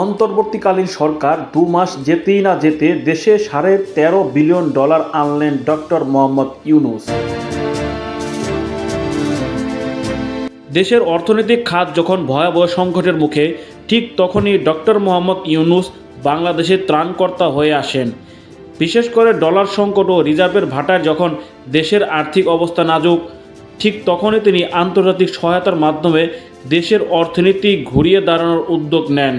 অন্তর্বর্তীকালীন সরকার দু মাস যেতেই না যেতে দেশে সাড়ে তেরো বিলিয়ন ডলার আনলেন ডক্টর মোহাম্মদ ইউনুস। দেশের অর্থনৈতিক খাত যখন ভয়াবহ সংকটের মুখে, ঠিক তখনই ডক্টর মোহাম্মদ ইউনুস বাংলাদেশের ত্রাণকর্তা হয়ে আসেন। বিশেষ করে ডলার সংকট ও রিজার্ভের ভাটায় যখন দেশের আর্থিক অবস্থা নাজুক, ঠিক তখনই তিনি আন্তর্জাতিক সহায়তার মাধ্যমে দেশের অর্থনীতি ঘুরিয়ে দাঁড়ানোর উদ্যোগ নেন।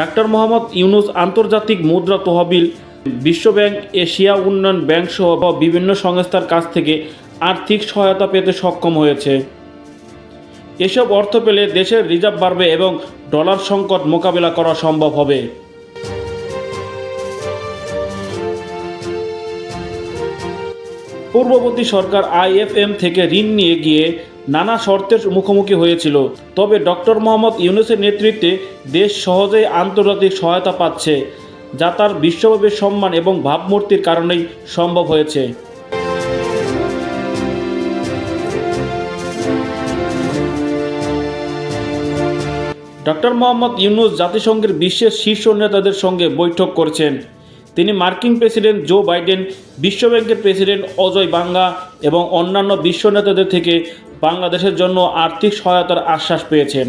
ডাক্তার মোহাম্মদ ইউনুস আন্তর্জাতিক মুদ্রা তহবিল বিশ্বব্যাংক এশিয়া উন্নয়ন ব্যাংক সহ বিভিন্ন সংস্থার কাছ থেকে আর্থিক সহায়তা পেতে সক্ষম হয়েছে। এসব অর্থ পেলে দেশের রিজার্ভ বাড়বে এবং ডলার সংকট মোকাবিলা করা সম্ভব হবে। পূর্ববর্তী সরকার আইএফএম থেকে ঋণ নিয়ে গিয়ে নানা শর্তের মুখোমুখি হয়েছিল, তবে ডক্টর মোহাম্মদ ইউনুসের নেতৃত্বে দেশ সহজেই আন্তর্জাতিক সহায়তা পাচ্ছে, যা তার বিশ্বব্যাপী সম্মান এবং ভাবমূর্তির কারণেই সম্ভব হয়েছে। ডক্টর মোহাম্মদ ইউনুস জাতিসংঘের বিশ্বের শীর্ষ নেতাদের সঙ্গে বৈঠক করছেন। তিনি মার্কিন প্রেসিডেন্ট জো বাইডেন, বিশ্বব্যাংকের প্রেসিডেন্ট অজয় বাঙ্গা এবং অন্যান্য বিশ্ব নেতাদের থেকে বাংলাদেশের জন্য আর্থিক সহায়তার আশ্বাস পেয়েছেন।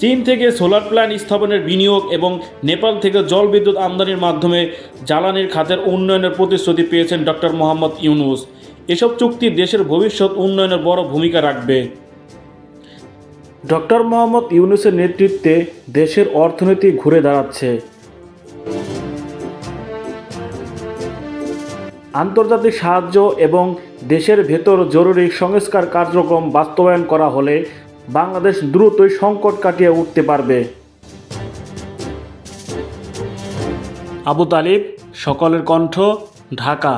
চীন থেকে সোলার প্ল্যান্ট স্থাপনের বিনিয়োগ এবং নেপাল থেকে জল বিদ্যুৎ আমদানির মাধ্যমে জ্বালানির খাতের উন্নয়নের প্রতিশ্রুতি পেয়েছেন ডক্টর মোহাম্মদ ইউনুস। এসব চুক্তি দেশের ভবিষ্যৎ উন্নয়নের বড় ভূমিকা রাখবে। ডক্টর মোহাম্মদ ইউনুসের নেতৃত্বে দেশের অর্থনীতি ঘুরে দাঁড়াচ্ছে। আন্তর্জাতিক সাহায্য এবং দেশের ভেতর জরুরি সংস্কার কার্যক্রম বাস্তবায়ন করা হলে বাংলাদেশ দ্রুতই সংকট কাটিয়ে উঠতে পারবে। আবু তালিব, সকলের কণ্ঠ, ঢাকা।